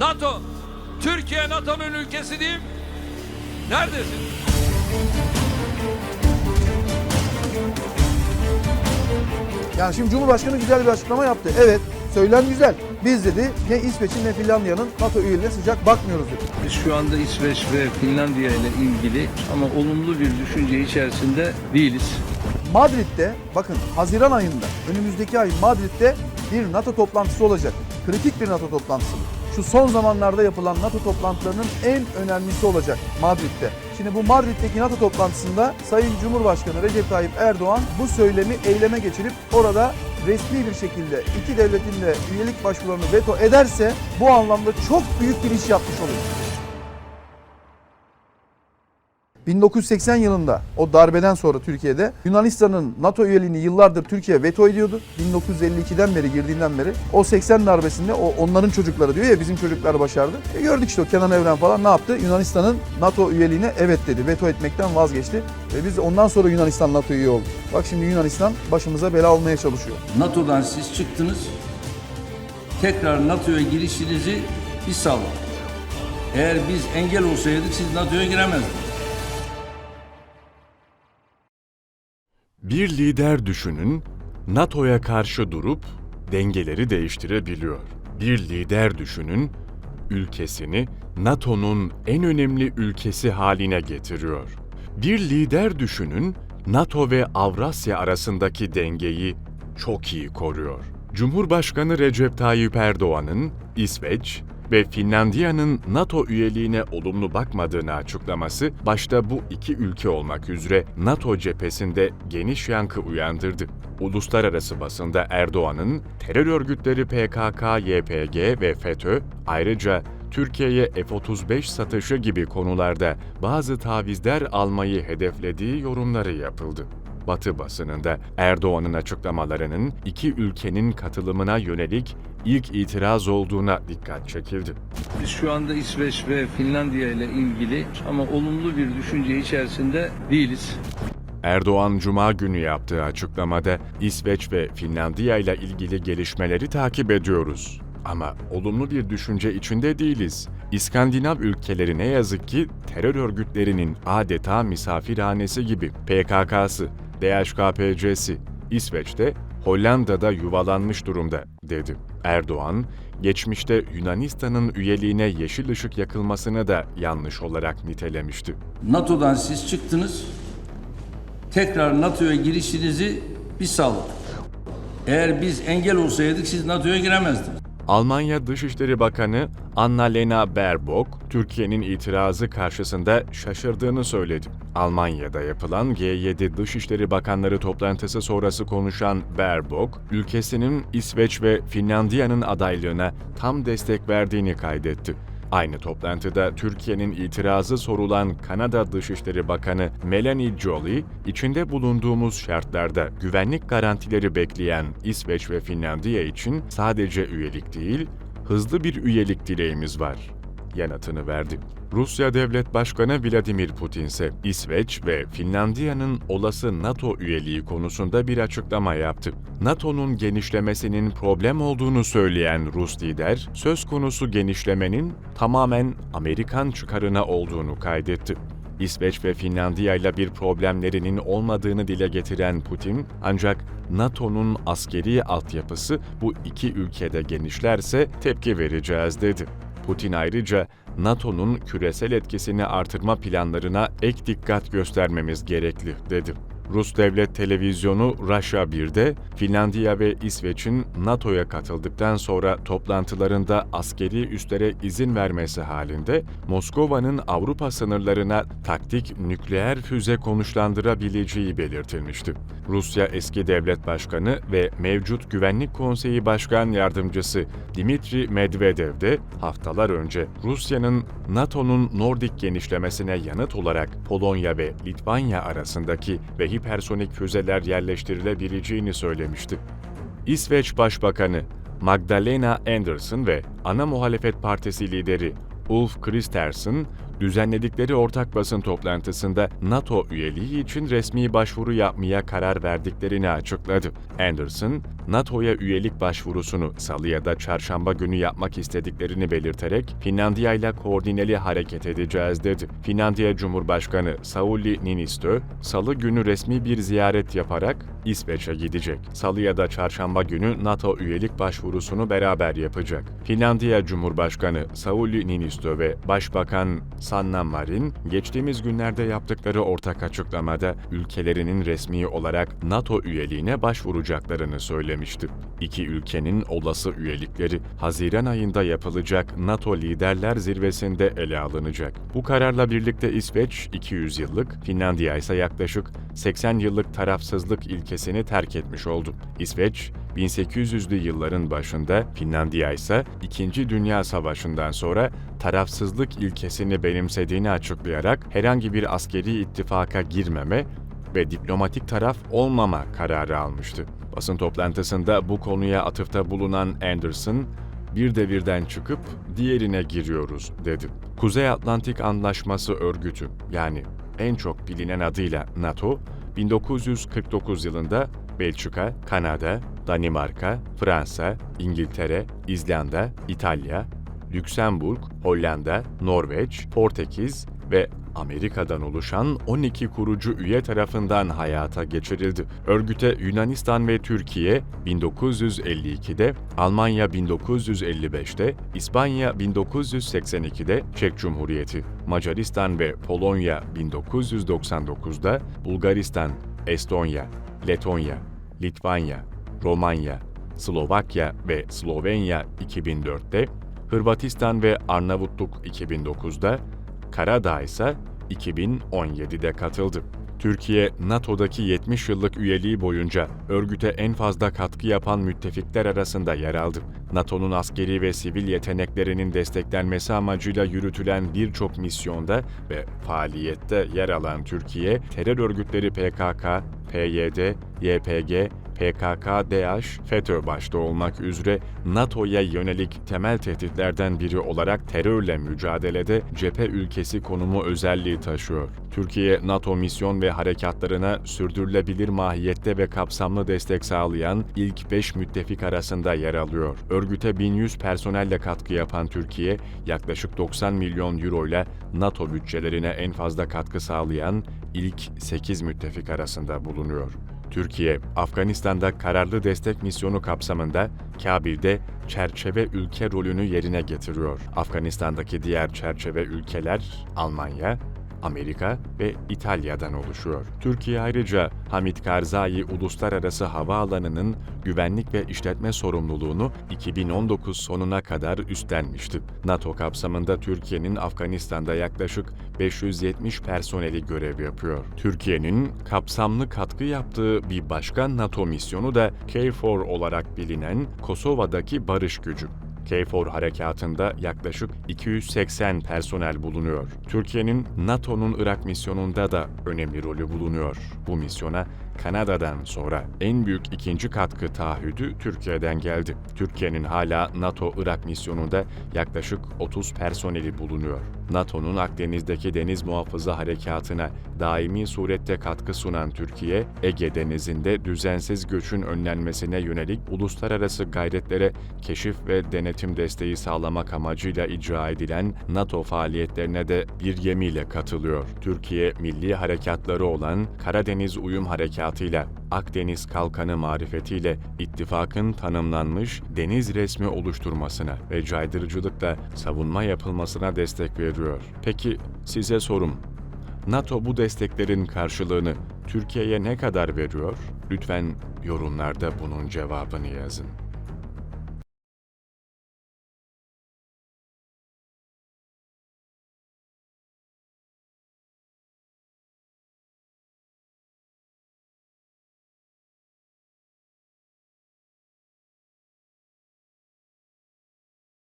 NATO, Türkiye NATO'nun ülkesi mi? Neredesin? Yani şimdi Cumhurbaşkanı güzel bir açıklama yaptı. Evet, söylem güzel. Biz dedi ne İsveç'in ne Finlandiya'nın NATO üyeliğine sıcak bakmıyoruz dedi. Biz şu anda İsveç ve Finlandiya ile ilgili ama olumlu bir düşünce içerisinde değiliz. Madrid'de bakın Haziran ayında önümüzdeki ay Madrid'de bir NATO toplantısı olacak. Kritik bir NATO toplantısı. Şu son zamanlarda yapılan NATO toplantılarının en önemlisi olacak Madrid'de. Şimdi bu Madrid'deki NATO toplantısında Sayın Cumhurbaşkanı Recep Tayyip Erdoğan bu söylemi eyleme geçirip orada resmi bir şekilde iki devletin de üyelik başvurularını veto ederse bu anlamda çok büyük bir iş yapmış olur. 1980 yılında o darbeden sonra Türkiye'de Yunanistan'ın NATO üyeliğini yıllardır Türkiye veto ediyordu. 1952'den beri girdiğinden beri o 80 darbesinde o onların çocukları diyor ya bizim çocuklar başardı. E gördük işte o Kenan Evren falan ne yaptı? Yunanistan'ın NATO üyeliğine evet dedi. Veto etmekten vazgeçti. Ve biz ondan sonra Yunanistan NATO üye oldu. Bak şimdi Yunanistan başımıza bela olmaya çalışıyor. NATO'dan siz çıktınız. Tekrar NATO'ya girişinizi biz sağladık. Eğer biz engel olsaydık siz NATO'ya giremezdiniz. Bir lider düşünün, NATO'ya karşı durup dengeleri değiştirebiliyor. Bir lider düşünün, ülkesini NATO'nun en önemli ülkesi haline getiriyor. Bir lider düşünün, NATO ve Avrasya arasındaki dengeyi çok iyi koruyor. Cumhurbaşkanı Recep Tayyip Erdoğan'ın İsveç, ve Finlandiya'nın NATO üyeliğine olumlu bakmadığını açıklaması başta bu iki ülke olmak üzere NATO cephesinde geniş yankı uyandırdı. Uluslararası basında Erdoğan'ın terör örgütleri PKK, YPG ve FETÖ ayrıca Türkiye'ye F-35 satışı gibi konularda bazı tavizler almayı hedeflediği yorumları yapıldı. Batı basınında Erdoğan'ın açıklamalarının iki ülkenin katılımına yönelik ilk itiraz olduğuna dikkat çekildi. Biz şu anda İsveç ve Finlandiya ile ilgili ama olumlu bir düşünce içerisinde değiliz. Erdoğan Cuma günü yaptığı açıklamada İsveç ve Finlandiya ile ilgili gelişmeleri takip ediyoruz. Ama olumlu bir düşünce içinde değiliz. İskandinav ülkeleri ne yazık ki terör örgütlerinin adeta misafirhanesi gibi PKK'sı, DHKPC'si, İsveç'te, Hollanda'da yuvalanmış durumda, dedi. Erdoğan, geçmişte Yunanistan'ın üyeliğine yeşil ışık yakılmasını da yanlış olarak nitelemişti. NATO'dan siz çıktınız. Tekrar NATO'ya girişinizi biz sağladık. Eğer biz engel olsaydık siz NATO'ya giremezdiniz. Almanya Dışişleri Bakanı Annalena Baerbock, Türkiye'nin itirazı karşısında şaşırdığını söyledi. Almanya'da yapılan G7 Dışişleri Bakanları toplantısı sonrası konuşan Baerbock, ülkesinin İsveç ve Finlandiya'nın adaylığına tam destek verdiğini kaydetti. Aynı toplantıda Türkiye'nin itirazı sorulan Kanada Dışişleri Bakanı Melanie Joly, içinde bulunduğumuz şartlarda güvenlik garantileri bekleyen İsveç ve Finlandiya için sadece üyelik değil, hızlı bir üyelik dileğimiz var yanıtını verdi. Rusya Devlet Başkanı Vladimir Putin ise İsveç ve Finlandiya'nın olası NATO üyeliği konusunda bir açıklama yaptı. NATO'nun genişlemesinin problem olduğunu söyleyen Rus lider, söz konusu genişlemenin tamamen Amerikan çıkarına olduğunu kaydetti. İsveç ve Finlandiya ile bir problemlerinin olmadığını dile getiren Putin, ancak NATO'nun askeri altyapısı bu iki ülkede genişlerse tepki vereceğiz dedi. Putin ayrıca NATO'nun küresel etkisini artırma planlarına ek dikkat göstermemiz gerekli dedi. Rus devlet televizyonu Russia 1'de Finlandiya ve İsveç'in NATO'ya katıldıktan sonra toplantılarında askeri üslere izin vermesi halinde Moskova'nın Avrupa sınırlarına taktik nükleer füze konuşlandırabileceği belirtilmişti. Rusya eski devlet başkanı ve mevcut Güvenlik Konseyi Başkan Yardımcısı Dimitri Medvedev de haftalar önce Rusya'nın NATO'nun Nordik genişlemesine yanıt olarak Polonya ve Litvanya arasındaki ve hipersonik füzeler yerleştirilebileceğini söylemişti. İsveç Başbakanı Magdalena Andersson ve ana muhalefet partisi lideri Ulf Kristersson, düzenledikleri ortak basın toplantısında NATO üyeliği için resmi başvuru yapmaya karar verdiklerini açıkladı. Anderson, NATO'ya üyelik başvurusunu salı ya da çarşamba günü yapmak istediklerini belirterek Finlandiya ile koordineli hareket edeceğiz dedi. Finlandiya Cumhurbaşkanı Sauli Niinistö, salı günü resmi bir ziyaret yaparak İsveç'e gidecek. Salı ya da çarşamba günü NATO üyelik başvurusunu beraber yapacak. Finlandiya Cumhurbaşkanı Sauli Niinistö ve Başbakan Sanna Marin, geçtiğimiz günlerde yaptıkları ortak açıklamada ülkelerinin resmi olarak NATO üyeliğine başvuracaklarını söylemişti. İki ülkenin olası üyelikleri Haziran ayında yapılacak NATO Liderler Zirvesi'nde ele alınacak. Bu kararla birlikte İsveç 200 yıllık, Finlandiya ise yaklaşık 80 yıllık tarafsızlık ilkesini terk etmiş oldu. İsveç, 1800'lü yılların başında, Finlandiya ise 2. Dünya Savaşı'ndan sonra tarafsızlık ilkesini benimsediğini açıklayarak herhangi bir askeri ittifaka girmeme ve diplomatik taraf olmama kararı almıştı. Basın toplantısında bu konuya atıfta bulunan Anderson, bir devirden çıkıp diğerine giriyoruz dedi. Kuzey Atlantik Anlaşması Örgütü yani en çok bilinen adıyla NATO, 1949 yılında Belçika, Kanada, Danimarka, Fransa, İngiltere, İzlanda, İtalya, Lüksemburg, Hollanda, Norveç, Portekiz ve Amerika'dan oluşan 12 kurucu üye tarafından hayata geçirildi. Örgüte Yunanistan ve Türkiye 1952'de, Almanya 1955'te, İspanya 1982'de, Çek Cumhuriyeti, Macaristan ve Polonya 1999'da, Bulgaristan, Estonya, Letonya, Litvanya, Romanya, Slovakya ve Slovenya 2004'te, Hırvatistan ve Arnavutluk 2009'da, Karadağ ise 2017'de katıldı. Türkiye, NATO'daki 70 yıllık üyeliği boyunca örgüte en fazla katkı yapan müttefikler arasında yer aldı. NATO'nun askeri ve sivil yeteneklerinin desteklenmesi amacıyla yürütülen birçok misyonda ve faaliyette yer alan Türkiye, terör örgütleri PKK, PYD, YPG, PKK-DH, FETÖ başta olmak üzere NATO'ya yönelik temel tehditlerden biri olarak terörle mücadelede cephe ülkesi konumu özelliği taşıyor. Türkiye, NATO misyon ve harekatlarına sürdürülebilir mahiyette ve kapsamlı destek sağlayan ilk 5 müttefik arasında yer alıyor. Örgüte 1100 personelle katkı yapan Türkiye, yaklaşık 90 milyon euro ile NATO bütçelerine en fazla katkı sağlayan ilk 8 müttefik arasında bulunuyor. Türkiye, Afganistan'da kararlı destek misyonu kapsamında Kabil'de çerçeve ülke rolünü yerine getiriyor. Afganistan'daki diğer çerçeve ülkeler Almanya, Amerika ve İtalya'dan oluşuyor. Türkiye ayrıca Hamit Karzai Uluslararası Havaalanı'nın güvenlik ve işletme sorumluluğunu 2019 sonuna kadar üstlenmişti. NATO kapsamında Türkiye'nin Afganistan'da yaklaşık 570 personeli görev yapıyor. Türkiye'nin kapsamlı katkı yaptığı bir başka NATO misyonu da KFOR olarak bilinen Kosova'daki barış gücü. KFOR harekatında yaklaşık 280 personel bulunuyor. Türkiye'nin NATO'nun Irak misyonunda da önemli rolü bulunuyor. Bu misyona Kanada'dan sonra en büyük ikinci katkı taahhüdü Türkiye'den geldi. Türkiye'nin hala NATO-Irak misyonunda yaklaşık 30 personeli bulunuyor. NATO'nun Akdeniz'deki deniz muhafızı harekatına daimi surette katkı sunan Türkiye, Ege Denizi'nde düzensiz göçün önlenmesine yönelik uluslararası gayretlere keşif ve denetim desteği sağlamak amacıyla icra edilen NATO faaliyetlerine de bir gemiyle katılıyor. Türkiye, milli harekatları olan Karadeniz Uyum Harekatı'yla Akdeniz Kalkanı marifetiyle ittifakın tanımlanmış deniz resmi oluşturmasına ve caydırıcılıkla savunma yapılmasına destek veriyor. Peki size sorum, NATO bu desteklerin karşılığını Türkiye'ye ne kadar veriyor? Lütfen yorumlarda bunun cevabını yazın.